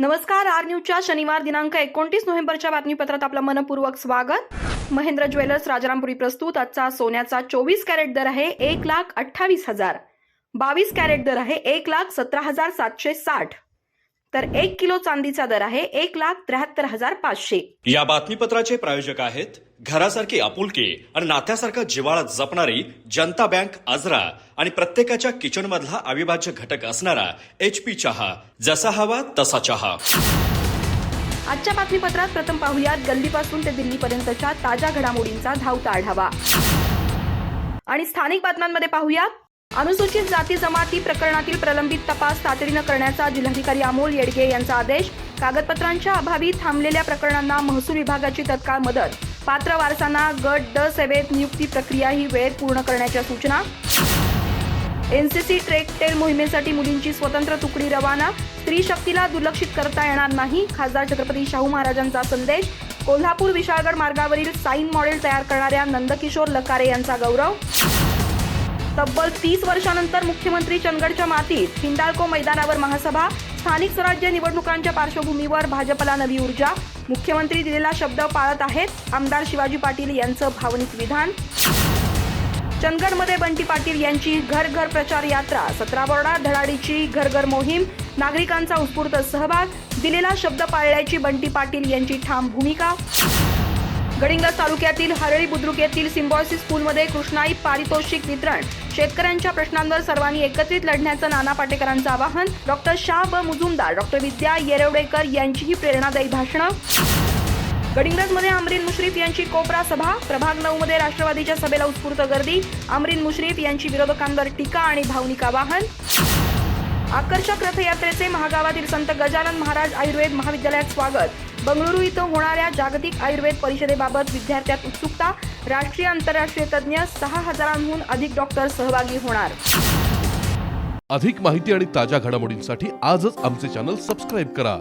नमस्कार आर न्यूजच्या शनिवार दिनांक एकोणतीस नोव्हेंबरच्या बातमीपत्रात आपलं मनपूर्वक स्वागत. महेंद्र ज्वेलर्स राजारामपुरी प्रस्तुत. आजचा सोन्याचा चोवीस कॅरेट दर आहे एक लाख अठ्ठावीस हजार. बावीस कॅरेट दर आहे एक लाख सतरा हजार सातशे साठ. तर एक किलो चांदीचा दर आहे एक लाख त्र्याहत्तर हजार पाचशे. या बातमीपत्राचे प्रायोजक आहेत घरासारखी आपुलकी आणि नात्यासारखा जिव्हाळा जपणारी जनता बँक आजरा आणि प्रत्येकाच्या किचन मधला अविभाज्य घटक असणारा एच पी चहा जसा हवा तसा चहा. आजच्या बातमीपत्रात प्रथम पाहुयात गल्लीपासून ते दिल्लीपर्यंतच्या ताज्या घडामोडींचा धावता आढावा. आणि स्थानिक बातम्यांमध्ये पाहुयात अनुसूचित जाती जमाती प्रकरणातील प्रलंबित तपास तातडीनं करण्याचा जिल्हाधिकारी अमोल येडगे यांचा आदेश. कागदपत्रांच्या अभावी थांबलेल्या प्रकरणांना महसूल विभागाची तत्काळ मदत. पात्र वारसांना गट ड सेवेत नियुक्ती प्रक्रिया ही वेळेत पूर्ण करण्याच्या सूचना. एनसीसी ट्रेक टेल मोहिमेसाठी मुलींची स्वतंत्र तुकडी रवाना. स्त्री शक्तीला दुर्लक्षित करता येणार नाही खासदार छत्रपती शाहू महाराजांचा संदेश. कोल्हापूर विशाळगड मार्गावरील साईन मॉडेल तयार करणाऱ्या नंदकिशोर लकारे यांचा गौरव. तब्बल तीस वर्षानंतर मुख्यमंत्री चंदगडच्या मातीत हिंडाल्को मैदानावर महासभा स्थानिक स्वराज्य निवडणुकांच्या पार्श्वभूमीवर भाजपला नवी ऊर्जा. मुख्यमंत्री दिलेला शब्द पाळत आहेत आमदार शिवाजी पाटील यांचं भावनिक विधान. चंदगडमध्ये बंटी पाटील यांची घर घर प्रचार यात्रा. सतरा बोर्डा धडाडीची घर घर मोहीम नागरिकांचा उत्स्फूर्त सहभाग दिलेला शब्द पाळल्याची बंटी पाटील यांची ठाम भूमिका. गडिंग्लज तालुक्यातील हरळी बुद्रुक येथील सिम्बॉयसिस स्कूलमध्ये कृष्णाई पारितोषिक वितरण. शेतकऱ्यांच्या प्रश्नांवर सर्वांनी एकत्रित लढण्याचं नाना पाटेकरांचं आवाहन. डॉक्टर शाह ब मुजुमदार डॉक्टर विद्या येरवडेकर यांचीही प्रेरणादायी भाषणं. गडिंग्लजमध्ये अमरीन मुश्रीफ यांची कोपरा सभा. प्रभाग नऊ मध्ये राष्ट्रवादीच्या सभेला उत्स्फूर्त गर्दी. अमरीन मुश्रीफ यांची विरोधकांवर टीका आणि भावनिक आवाहन. आकर्षक रथयात्रेचे महागावातील संत गजानन महाराज आयुर्वेद महाविद्यालयात स्वागत. बंगळुरू इथं होणाऱ्या जागतिक आयुर्वेद परिषदेबाबत विद्यार्थ्यात उत्सुकता राष्ट्रीय आंतरराष्ट्रीय तज्ज्ञ सहा हजारांहून अधिक डॉक्टर सहभागी होणार. अधिक माहिती आणि ताज्या घडामोडींसाठी आजच आमचे चॅनल सबस्क्राईब करा.